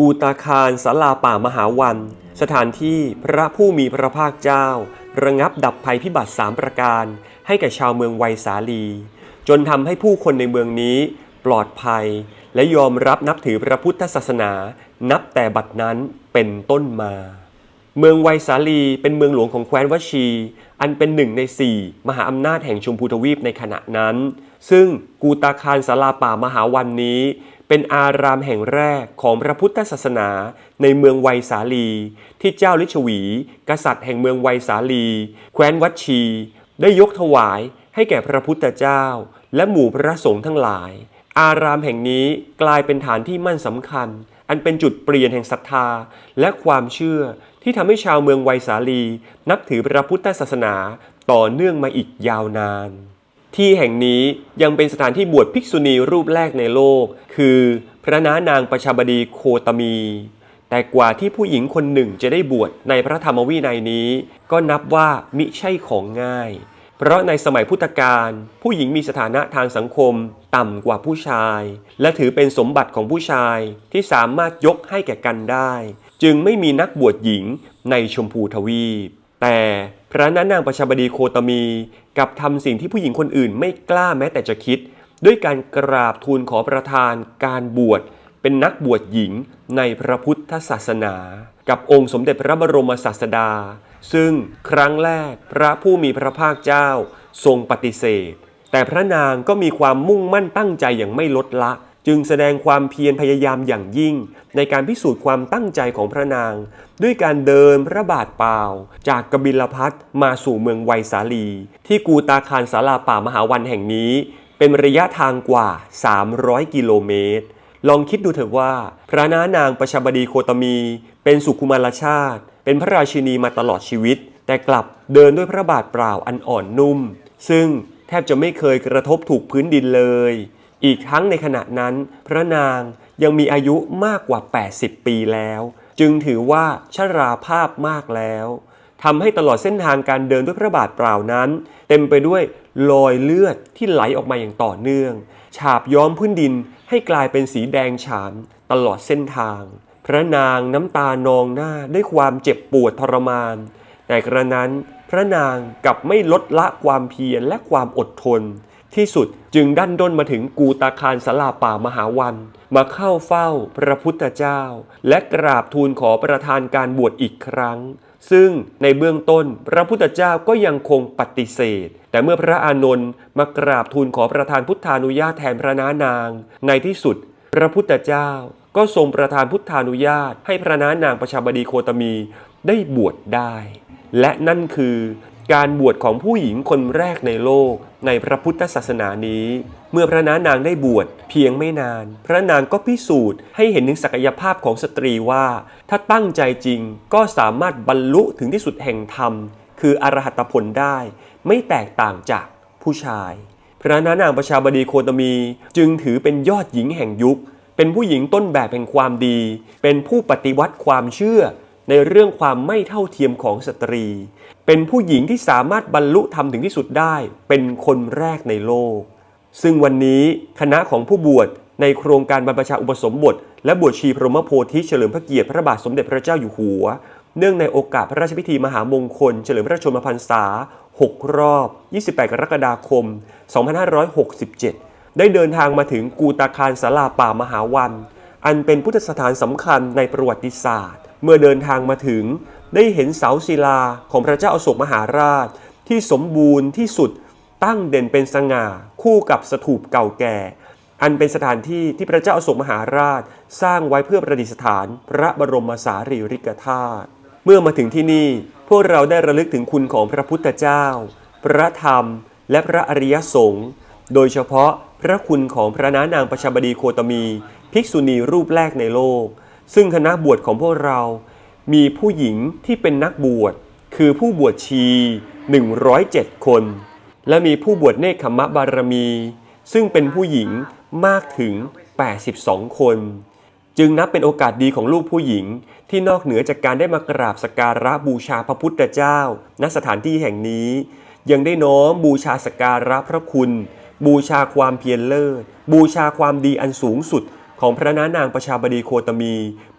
กูตาคารสาลาป่ามหาวัน สถานที่พระผู้มีพระภาคเจ้า ระงับดับภัยพิบัติสามประการ ให้แก่ชาวเมืองไวยสาลี จนทำให้ผู้คนในเมืองนี้ปลอดภัย และยอมรับนับถือพระพุทธศาสนา นับแต่บัดนั้นเป็นต้นมา เมืองไวยสาลีเป็นเมืองหลวงของแคว้นวชี อันเป็นหนึ่งในสี่มหาอำนาจแห่งชมพูทวีปในขณะนั้น ซึ่งกูตาคารสาลาป่ามหาวันนี้ เป็นอารามแห่งแรกของพระพุทธศาสนาในเมืองไวยสาลี ที่เจ้าลิชวี กษัตริย์แห่งเมืองไวยสาลี แคว้นวัชี ได้ยกถวายให้แก่พระพุทธเจ้า และหมู่พระสงฆ์ทั้งหลาย อารามแห่งนี้กลายเป็นฐานที่มั่นสำคัญ อันเป็นจุดเปลี่ยนแห่งศรัทธาและความเชื่อที่ทำให้ชาวเมืองไวยสาลี นับถือพระพุทธศาสนาต่อเนื่องมาอีกยาวนาน ที่แห่งนี้ยังเป็นสถานที่บวชภิกษุณีรูปแรกในโลก คือพระน้านางประชาบดีโคตมี แต่กว่าที่ผู้หญิงคนหนึ่งจะได้บวชในพระธรรมวินัยนี้ ก็นับว่ามิใช่ของง่าย เพราะในสมัยพุทธกาลผู้หญิงมีสถานะทางสังคมต่ำกว่าผู้ชาย และถือเป็นสมบัติของผู้ชายที่สามารถยกให้แก่กันได้ จึงไม่มีนักบวชหญิงในชมพูทวีป แต่พระนานางประชาบดีโคตมีกับทำสิ่งที่ผู้หญิงคนอื่นไม่กล้าแม้แต่จะคิด ด้วยการกราบทูลขอประทานการบวชเป็นนักบวชหญิงในพระพุทธศาสนา กับองค์สมเด็จพระบรมศาสดา ซึ่งครั้งแรกพระผู้มีพระภาคเจ้าทรงปฏิเสธ แต่พระนางก็มีความมุ่งมั่นตั้งใจอย่างไม่ลดละ จึงแสดงความเพียรพยายามอย่างยิ่ง ในการพิสูจน์ความตั้งใจของพระนาง ด้วยการเดินพระบาทเปล่า จากกบิลพัทมาสู่เมืองไวยสาลี ที่กูตาคารสาลาป่ามหาวันแห่งนี้ เป็นระยะทางกว่า 300 กิโลเมตร ลองคิดดูเถอะว่า พระนานางประชาบดีโคตมี เป็นสุขุมารชาติ เป็นพระราชินีมาตลอดชีวิต แต่กลับเดินด้วยพระบาทเปล่าอันอ่อนนุ่ม ซึ่งแทบจะไม่เคยกระทบถูกพื้นดินเลย อีกทั้งในขณะนั้น พระนางยังมีอายุมากกว่า 80 ปีแล้ว จึงถือว่าชราภาพมากแล้วทำให้ตลอดเส้นทางการเดินด้วยพระบาทเปล่านั้น เต็มไปด้วยรอยเลือดที่ไหลออกมาอย่างต่อเนื่อง ฉาบย้อมพื้นดินให้กลายเป็นสีแดงฉานตลอดเส้นทาง พระนางน้ำตานองหน้าด้วยความเจ็บปวดทรมาน แต่กระนั้นพระนางกลับไม่ลดละความเพียรและความอดทน ที่สุดจึงดันด้นมาถึงกูตาคารสลาป่ามหาวัน มาเข้าเฝ้าพระพุทธเจ้า และกราบทูลขอประทานการบวชอีกครั้ง ซึ่งในเบื้องต้นพระพุทธเจ้าก็ยังคงปฏิเสธ แต่เมื่อพระอานนท์มากราบทูลขอประทานพุทธานุญาตแทนพระนานาง ในที่สุด พระพุทธเจ้าก็ทรงประทานพุทธานุญาต ให้พระนานางประชาบดีโคตมีได้บวชได้ และนั่นคือ การบวชของผู้หญิงคนแรกในโลกในพระพุทธศาสนานี้ เมื่อพระนานางได้บวชเพียงไม่นาน พระนางก็พิสูจน์ให้เห็นถึงศักยภาพของสตรีว่า ถ้าตั้งใจจริงก็สามารถบรรลุถึงที่สุดแห่งธรรม คืออรหัตผลได้ ไม่แตกต่างจากผู้ชาย พระนานางประชาบดีโคตมี จึงถือเป็นยอดหญิงแห่งยุค เป็นผู้หญิงต้นแบบแห่งความดี เป็นผู้ปฏิวัติความเชื่อ ในเรื่องความไม่เท่าเทียมของสตรี เป็นผู้หญิงที่สามารถบรรลุธรรมถึงที่สุดได้ เป็นคนแรกในโลก ซึ่งวันนี้คณะของผู้บวชในโครงการบรรพชาอุปสมบท และบวชชีพรหมโพธิเฉลิมพระเกียรติพระบาทสมเด็จพระเจ้าอยู่หัว เนื่องในโอกาสพระราชพิธีมหามงคล เฉลิมพระชนมพรรษา 6 รอบ 28 กรกฎาคม 2567 ได้เดินทางมาถึงกูตาคารสาลาป่ามหาวัน อันเป็นพุทธสถานสำคัญในประวัติศาสตร์ เมื่อเดินทางมาถึงได้เห็นเสาศิลาของพระเจ้าอโศกมหาราช ที่สมบูรณ์ที่สุดตั้งเด่นเป็นสง่าคู่กับสถูปเก่าแก่ อันเป็นสถานที่ที่พระเจ้าอโศกมหาราช สร้างไว้เพื่อประดิษฐานพระบรมสารีริกธาตุเมื่อมาถึงที่นี่พวกเราได้ระลึกถึงคุณของพระพุทธเจ้า พระธรรม และพระอริยสงฆ์โดยเฉพาะพระคุณของพระนานางประชาบดีโคตมี ภิกษุณีรูปแรกในโลก ซึ่งคณะบวชของพวกเรา มีผู้หญิงที่เป็นนักบวช คือผู้บวชชี 107 คน และมีผู้บวชเนคขมมะบารมี ซึ่งเป็นผู้หญิงมากถึง 82 คน จึงนับเป็นโอกาสดีของลูกผู้หญิงที่นอกเหนือจากการได้มากราบสการะบูชาพระพุทธเจ้า ณสถานที่แห่งนี้ ยังได้น้อมบูชาสการะพระคุณ บูชาความเพียรเลิศ บูชาความดีอันสูงสุด ของพระนานางประชาบดีโคตมี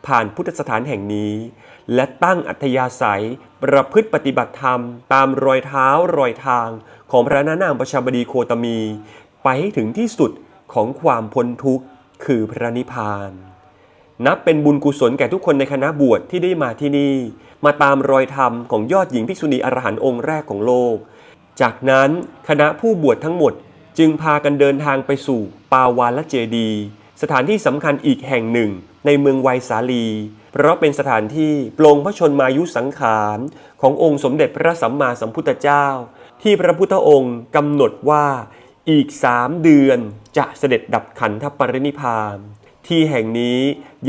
ผ่านพุทธสถานแห่งนี้ และตั้งอัธยาศัย ประพฤติปฏิบัติธรรม ตามรอยเท้ารอยทาง ของพระนานางประชาบดีโคตมี ไปให้ถึงที่สุดของความพ้นทุกข์คือพระนิพพาน นับเป็นบุญกุศลแก่ทุกคนในคณะบวชที่ได้มาที่นี่ มาตามรอยธรรมของยอดหญิงภิกษุณีอรหันต์องค์แรกของโลก จากนั้นคณะผู้บวชทั้งหมดจึงพากันเดินทางไปสู่ปาวาลเจดีย์ สถานที่สำคัญอีกแห่งหนึ่ง ในเมืองไวยสาลี เพราะเป็นสถานที่ปลงพระชนมายุสังขาร ขององค์สมเด็จพระสัมมาสัมพุทธเจ้า ที่พระพุทธองค์กำหนดว่าอีกสามเดือนจะเสด็จดับขันธปรินิพานที่แห่งนี้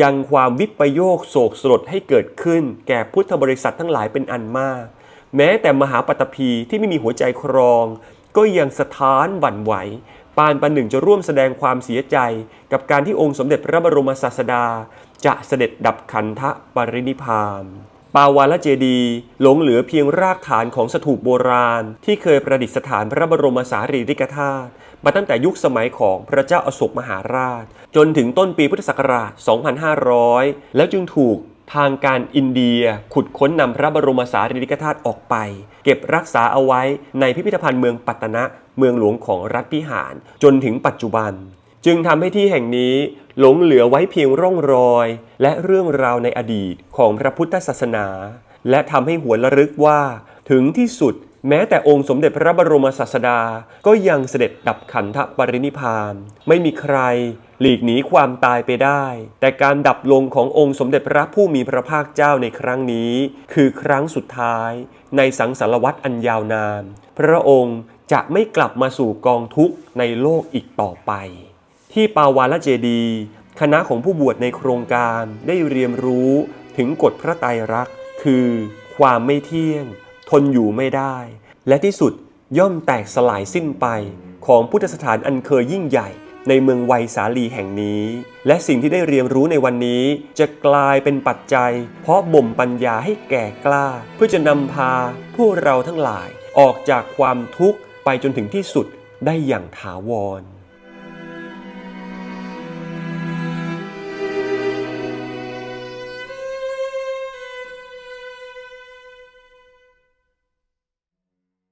ยังความวิปโยคโศกสลดให้เกิดขึ้น แก่พุทธบริษัททั้งหลายเป็นอันมาก แม้แต่มหาปัตตภีที่ไม่มีหัวใจครอง ก็ยังสะท้านหวั่นไหว ปานปันหนึ่งจะร่วมแสดงความเสียใจ กับการที่องค์สมเด็จพระบรมศาสดา จะเสด็จดับขันธปรินิพานปาวาลเจดี หลงเหลือเพียงรากฐานของสถูปโบราณ ที่เคยประดิษฐานพระบรมสารีริกธาตุมาตั้งแต่ยุคสมัยของพระเจ้าอโศกมหาราช จนถึงต้นปีพุทธศักราช 2500 แล้วจึงถูก ทางการอินเดียขุดค้นนำพระบรมสารีริกธาตุออกไป เก็บรักษาเอาไว้ในพิพิธภัณฑ์เมืองปัตตนะเมืองหลวงของรัฐพิหารจนถึงปัจจุบัน จึงทำให้ที่แห่งนี้หลงเหลือไว้เพียงร่องรอย และเรื่องราวในอดีตของพระพุทธศาสนา และทำให้หวนระลึกว่า ถึงที่สุดแม้แต่องค์สมเด็จพระบรมศาสดาก็ยังเสด็จดับขันธปรินิพพาน ไม่มีใคร หลีกหนีความตายไปได้ แต่การดับลงขององค์สมเด็จพระผู้มีพระภาคเจ้าในครั้งนี้ คือครั้งสุดท้าย ในสังสารวัตรอันยาวนาน พระองค์จะไม่กลับมาสู่กองทุกข์ในโลกอีกต่อไป ที่ปาวาลเจดีคณะของผู้บวชในโครงการได้เรียนรู้ถึงกฎพระไตรลักษ์คือ ความไม่เที่ยง ทนอยู่ไม่ได้ และที่สุดย่อมแตกสลายสิ้นไปของพุทธสถานอันเคยยิ่งใหญ่ ในเมืองไวยสาลีแห่งนี้ และสิ่งที่ได้เรียนรู้ในวันนี้จะกลายเป็นปัจจัย เพราะบ่มปัญญาให้แก่กล้า เพื่อจะนำพาพวกเราทั้งหลาย ออกจากความทุกข์ไปจนถึงที่สุดได้อย่างถาวร